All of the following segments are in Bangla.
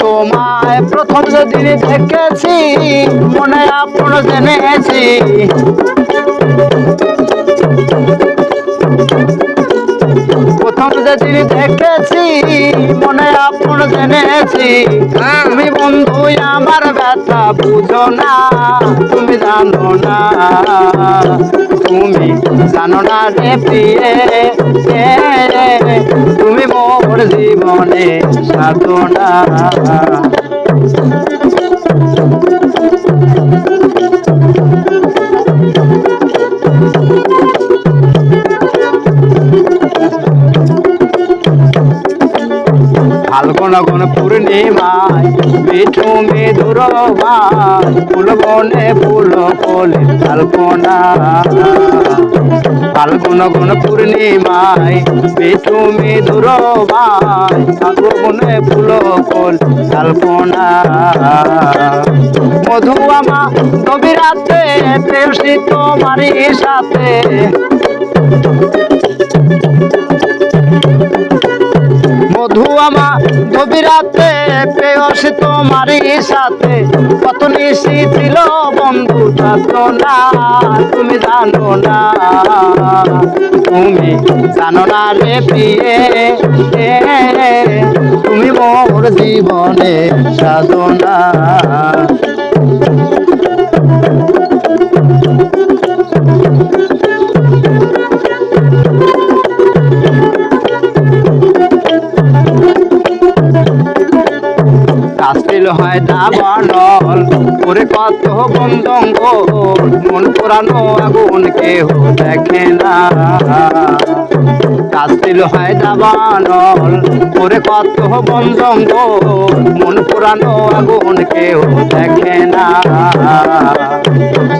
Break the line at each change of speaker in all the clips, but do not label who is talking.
তোমায় প্রথম যেদিন দেখেছি, মনে আপন জেনেছি। প্রথম যেদিন দেখেছি, মনে আপন জেনেছি। তুমি বন্ধু আমার ব্যথা বুঝো না, তুমি জানো না। তুমি জানো রে প্রিয়ে এ, তুমি মোর জীবনে সাধনা। ফাল্গুন পূর্ণিমায় ফুল বনে ফুল ফলে ফাল্গুনা ফাল্গুন গুণ পূর্ণিমায় পিঠু সাধু গুণে ফুল ফুল কল্পনা মধু আমা কবিরাতে তোমারি সাথে পেয়সী তোমার সাথে। কত নিশি ছিল বন্ধু থাকো না, তুমি জানো না। তুমি জানো না রে পিয়ে তুমি মোর জীবনে সাধনা। কাস্টিল হয় দাবানল ওরে কত বন্ধঙ্গ। মন পুরানো আগুন কেহ দেখে না। কাস্টিল হয় দাবানল ওরে কত বন্ধঙ্গ। মন পুরানো আগুন কেহ দেখে না।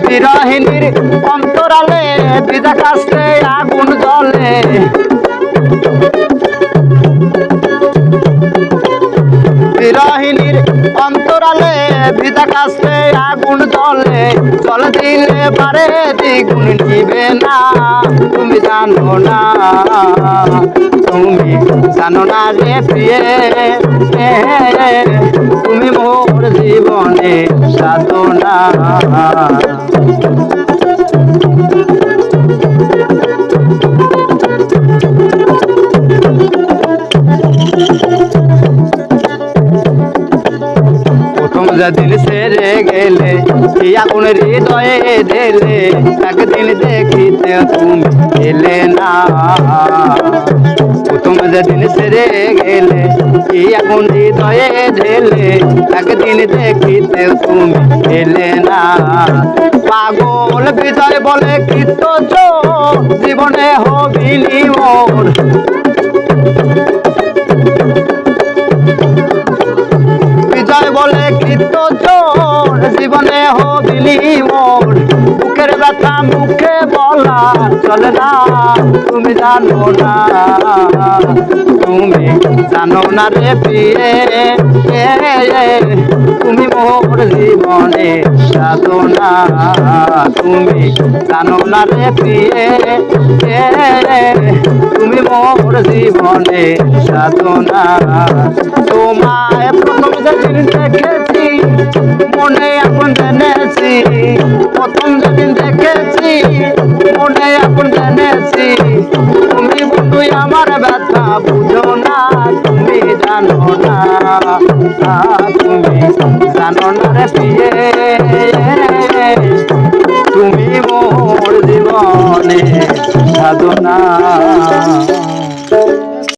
বিরহিনীর অন্তরালে বিদা কাস্তে আগুন জ্বলে। দিলে পারে দ্বিগুণ নিবে না। তুমি জানো না, তুমি জানো না রে প্রিয়ে। তুমি মোর জীবনে সাধনা। প্রথম যেদিন সেরে গেলে কি আগুন হৃদয়ে ঢেলে, একদিন দেখিতে তুমি এলে না। প্রথম যেদিন সেরে গেলে কি আগুন হৃদয়ে ঢেলে, একদিন দেখিতে তুমি এলে না। পাগল বিজয় বলে কৃত জীবনে হবিনি মোর। বিজয় বলে কৃত জোর জীবনে হবিলি মোর। মুখের ব্যথা মুখে বলা চলে না তুমি জানো না। তুমি জানো না রে এ, তুমি মোর জীবনে সাধনা। তুমি জানো না রে এ, তুমি মোর জীবনে সাধনা। তোমায় প্রথম যেদিন দেখেছি, মনে এখন জেনেছি। প্রথম যেদিন দেখেছি, মনে এখন জেনেছি। তুমি বন্ধু আমার ব্যথা, বুঝো না, তুমি জানো না। তুমি জানো না রে প্রিয়ে তুমি মোর জীবনে সাধনা